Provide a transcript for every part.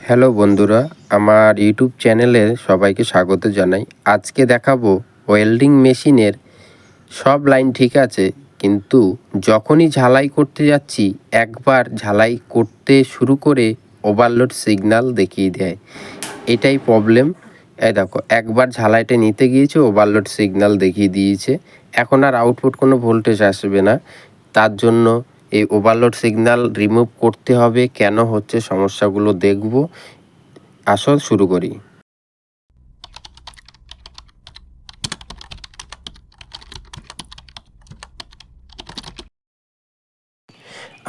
Hello বন্ধুরা, আমার YouTube চ্যানেলে সবাইকে স্বাগত জানাই। আজকে দেখাবো ওয়েল্ডিং মেশিনের সব লাইন ঠিক আছে, কিন্তু যখনই ঝালাই করতে যাচ্ছি, একবার ঝালাই করতে শুরু করে ওভারলোড সিগন্যাল দেখিয়ে দেয়। এটাই প্রবলেম এই দেখো, একবার ঝালাইটা নিতে গিয়েছে ওভারলোড সিগন্যাল দেখিয়ে দিয়েছে। এখন আর আউটপুট কোনো ভোল্টেজ আসবে না। তার জন্য এই ওভারলোড সিগন্যাল রিমুভ করতে হবে। কেন হচ্ছে? সমস্যাগুলো দেখব। আসল, শুরু করি।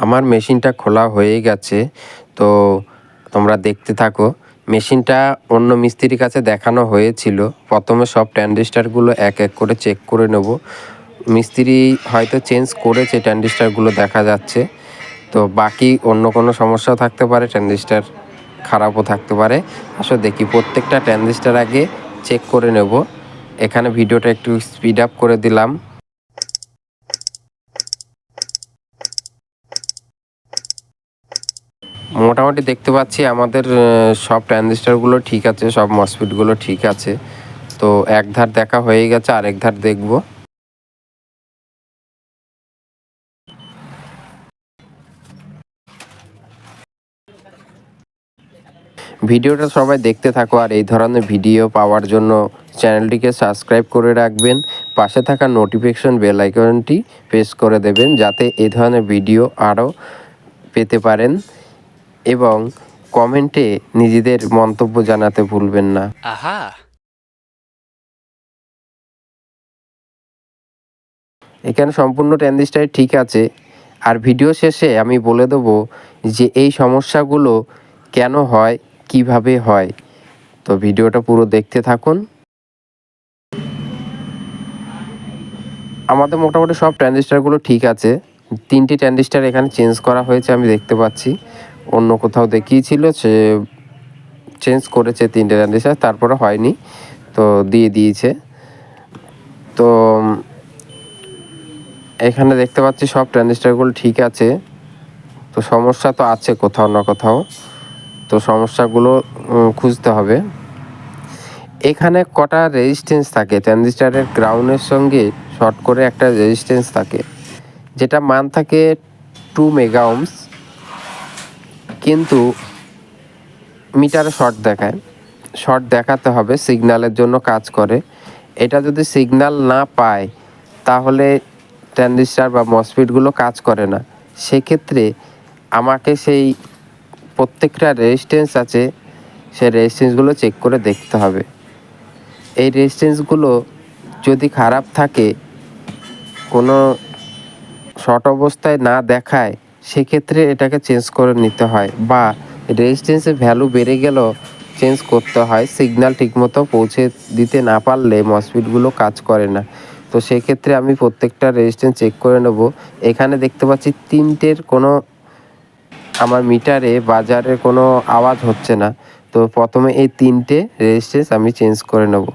আমার মেশিনটা খোলা হয়ে গেছে। তো তোমরা দেখতে থাকো। মেশিনটা অন্য মিস্ত্রির কাছে দেখানো হয়েছিল। প্রথমে সব ট্যান্ডিস্টারগুলো এক এক করে চেক করে নেব। মিস্ত্রি হয়তো চেঞ্জ করেছে ট্যান্ডিস্টারগুলো দেখা যাচ্ছে। তো বাকি অন্য কোনো সমস্যাও থাকতে পারে ট্যান্ডিস্টার খারাপও থাকতে পারে। আসলে দেখি প্রত্যেকটা ট্যান্ডিস্টার আগে চেক করে নেব। এখানে ভিডিওটা একটু স্পিড আপ করে দিলাম। মোটামুটি দেখতে পাচ্ছি আমাদের সব ট্রানজিস্টারগুলো ঠিক আছে, সব মসফিটগুলো ঠিক আছে। তো এক ধার দেখা হয়ে গেছে আরেক ধার দেখব। ভিডিওটা সবাই দেখতে থাকো আর এই ধরনের ভিডিও পাওয়ার জন্য চ্যানেলটিকে সাবস্ক্রাইব করে রাখবেন। পাশে থাকা নোটিফিকেশন বেল আইকনটি প্রেস করে দেবেন যাতে এই ধরনের ভিডিও আরও পেতে পারেন এবং কমেন্টে নিজেদের মন্তব্য জানাতে ভুলবেন না। Aha. এখানে সম্পূর্ণ ট্যান্ডিস্টাই ঠিক আছে। আর ভিডিও শেষে আমি বলে দেবো যে এই সমস্যাগুলো কেন হয় কীভাবে হয়? তো ভিডিওটা পুরো দেখতে থাকুন। আমাদের মোটামুটি সব ট্রানজিস্টারগুলো ঠিক আছে। তিনটি ট্রানজিস্টার এখানে চেঞ্জ করা হয়েছে, আমি দেখতে পাচ্ছি। অন্য কোথাও দেখিয়েছিল সে চেঞ্জ করেছে তিনটে ট্রানজিস্টার, তারপরে হয়নি। তো দিয়ে দিয়েছে। তো, এখানে দেখতে পাচ্ছি সব ট্রানজিস্টারগুলো ঠিক আছে। তো সমস্যা তো আছে কোথাও না কোথাও। তো সমস্যাগুলো খুঁজতে হবে। এখানে কটা রেজিস্ট্যান্স থাকে? ট্রানজিস্টারের গ্রাউন্ডের সঙ্গে শর্ট করে একটা রেজিস্ট্যান্স থাকে, যেটা মান থাকে টু মেগা ওমস কিন্তু মিটারে শর্ট দেখায়। শর্ট দেখাতে হবে সিগন্যালের জন্য কাজ করে। এটা যদি সিগন্যাল না পায়, তাহলে ট্রানজিস্টার বা মসফিটগুলো কাজ করে না। সেক্ষেত্রে আমাকে সেই প্রত্যেকটা রেজিস্ট্যান্স আছে, সেই রেজিস্ট্যান্সগুলো চেক করে দেখতে হবে। এই রেজিস্ট্যান্সগুলো যদি খারাপ থাকে, কোনো শর্ট অবস্থায় না দেখায়, সেক্ষেত্রে এটাকে চেঞ্জ করে নিতে হয় বা রেজিস্ট্যান্সের ভ্যালু বেড়ে গেলেও চেঞ্জ করতে হয় সিগন্যাল ঠিকমতো পৌঁছে দিতে না পারলে মসফিটগুলো কাজ করে না। তো সেক্ষেত্রে আমি প্রত্যেকটা রেজিস্ট্যান্স চেক করে নেব। এখানে দেখতে পাচ্ছি তিনটের কোনো আমার মিটারে বাজারে কোনো আওয়াজ হচ্ছে না। তো প্রথমে এই তিনটে রেজিস্ট্যান্স আমি চেঞ্জ করে নেব।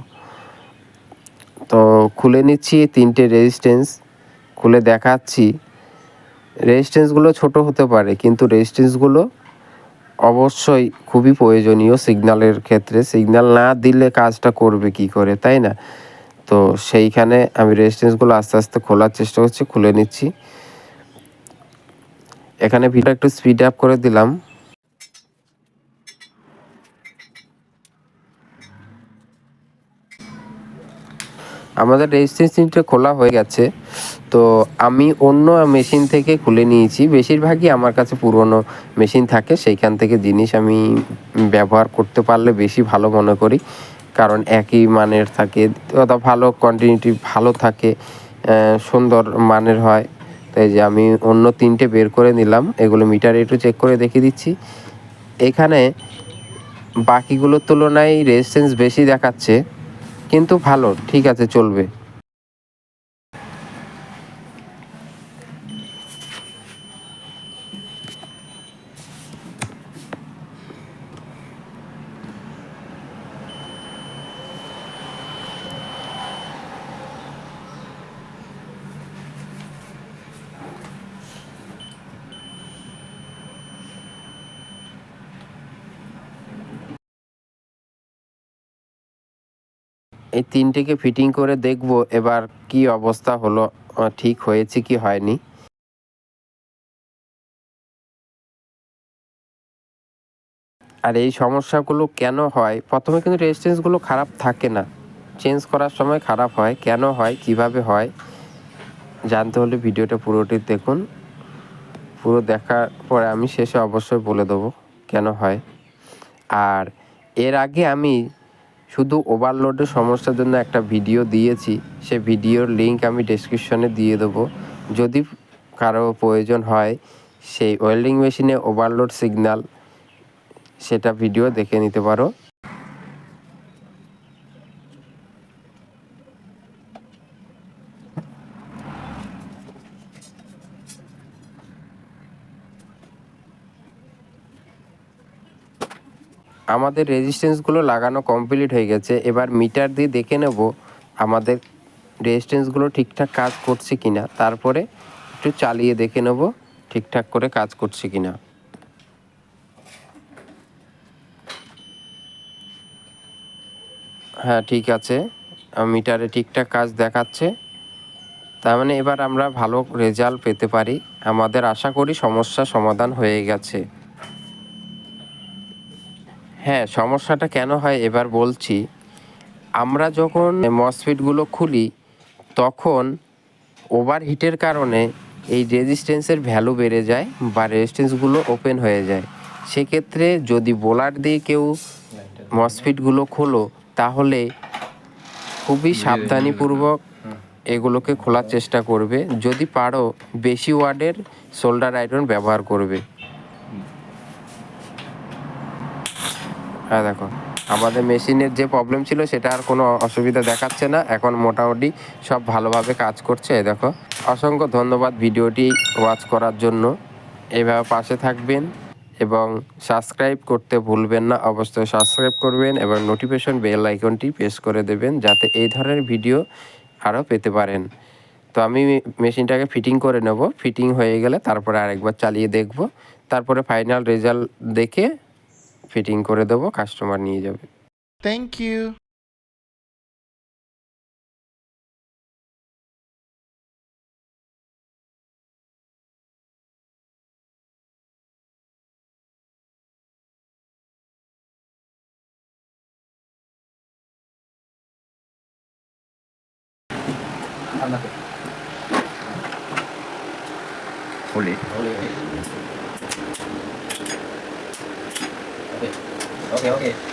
তো খুলে নিচ্ছি এই তিনটে রেজিস্ট্যান্স খুলে দেখাচ্ছি। রেজিস্ট্যান্সগুলো ছোট হতে পারে, কিন্তু রেজিস্ট্যান্সগুলো অবশ্যই খুবই প্রয়োজনীয় সিগনালের ক্ষেত্রে। সিগনাল না দিলে কাজটা করবে কি করে, তাই না? তো সেইখানে আমি রেজিস্ট্যান্সগুলো আস্তে আস্তে খোলার চেষ্টা করছি, খুলে নিচ্ছি। এখানে ভিডিও একটু স্পিড আপ করে দিলাম। আমাদের রেজিস্ট্রেশনটা খোলা হয়ে গেছে। তো আমি অন্য মেশিন থেকে খুলে নিয়েছি। বেশিরভাগই আমার কাছে পুরনো মেশিন থাকে। সেইখান থেকে জিনিস আমি ব্যবহার করতে পারলে বেশি ভালো মনে করি। কারণ একই মানের থাকে। অথবা ভালো কন্টিনিউটি ভালো থাকে সুন্দর মানের হয়। তাই যে আমি অন্য তিনটে বের করে নিলাম, এগুলো মিটার একটু চেক করে দেখে দিচ্ছি। এখানে বাকিগুলোর তুলনায় রেজিস্ট্যান্স বেশি দেখাচ্ছে, কিন্তু ভালো, ঠিক আছে, চলবে। এই তিনটিকে ফিটিং করে দেখব এবার কি অবস্থা হলো ঠিক হয়েছে কি হয়নি। আর এই সমস্যাগুলো কেন হয়? প্রথমে কিন্তু রেজিস্ট্যান্সগুলো খারাপ থাকে না। চেঞ্জ করার সময় খারাপ হয়, কেন হয়, কীভাবে হয়, জানতে হলে ভিডিওটা পুরোটি দেখুন। পুরো দেখার পরে আমি শেষে অবশ্যই বলে দেবো কেন হয়। আর এর আগে আমি শুধু ওভারলোডের সমস্যার জন্য একটা ভিডিও দিয়েছি, সে ভিডিওর লিঙ্ক আমি ডেসক্রিপশনে দিয়ে দেবো। যদি কারও প্রয়োজন হয়, সেই ওয়েল্ডিং মেশিনে ওভারলোড সিগনাল সেটা ভিডিও দেখে নিতে পারো। আমাদের রেজিস্ট্যান্সগুলো লাগানো কমপ্লিট হয়ে গেছে। এবার মিটার দিয়ে দেখে নেব আমাদের রেজিস্ট্যান্সগুলো ঠিকঠাক কাজ করছে কিনা। তারপরে একটু চালিয়ে দেখে নেব ঠিকঠাক করে কাজ করছে কিনা। হ্যাঁ ঠিক আছে। মিটারে ঠিকঠাক কাজ দেখাচ্ছে। তার মানে এবার আমরা ভালো রেজাল্ট পেতে পারি। আমাদের আশা করি সমস্যা সমাধান হয়ে গেছে। হ্যাঁ সমস্যাটা কেন হয় এবার বলছি। আমরা যখন মসফিটগুলো খুলি তখন ওভারহিটের কারণে এই রেজিস্ট্যান্সের ভ্যালু বেড়ে যায় বা রেজিস্ট্যান্সগুলো ওপেন হয়ে যায়। সেক্ষেত্রে যদি বোলার দিয়ে কেউ মসফিটগুলো খোলো তাহলে খুবই সাবধানীপূর্বক এগুলোকে খোলার চেষ্টা করবে। যদি পারো বেশি ওয়ার্ডের সোল্ডার আয়রন ব্যবহার করবে। হ্যাঁ দেখো। আমাদের মেশিনের যে প্রবলেম ছিল, সেটা আর কোনো অসুবিধা দেখাচ্ছে না। এখন মোটামুটি সব ভালোভাবে কাজ করছে দেখো। অসংখ্য ধন্যবাদ ভিডিওটি ওয়াচ করার জন্য। এইভাবে পাশে থাকবেন এবং সাবস্ক্রাইব করতে ভুলবেন না। অবশ্যই সাবস্ক্রাইব করবেন এবং নোটিফিকেশন বেল আইকনটি প্রেস করে দেবেন, যাতে এই ধরনের ভিডিও আরও পেতে পারেন। তো আমি মেশিনটাকে ফিটিং করে নেব। ফিটিং হয়ে গেলে তারপরে আরেকবার চালিয়ে দেখব। তারপরে ফাইনাল রেজাল্ট দেখে ফিটিং করে দেবো কাস্টমার নিয়ে যাবে Thank you. Fully. OK OK。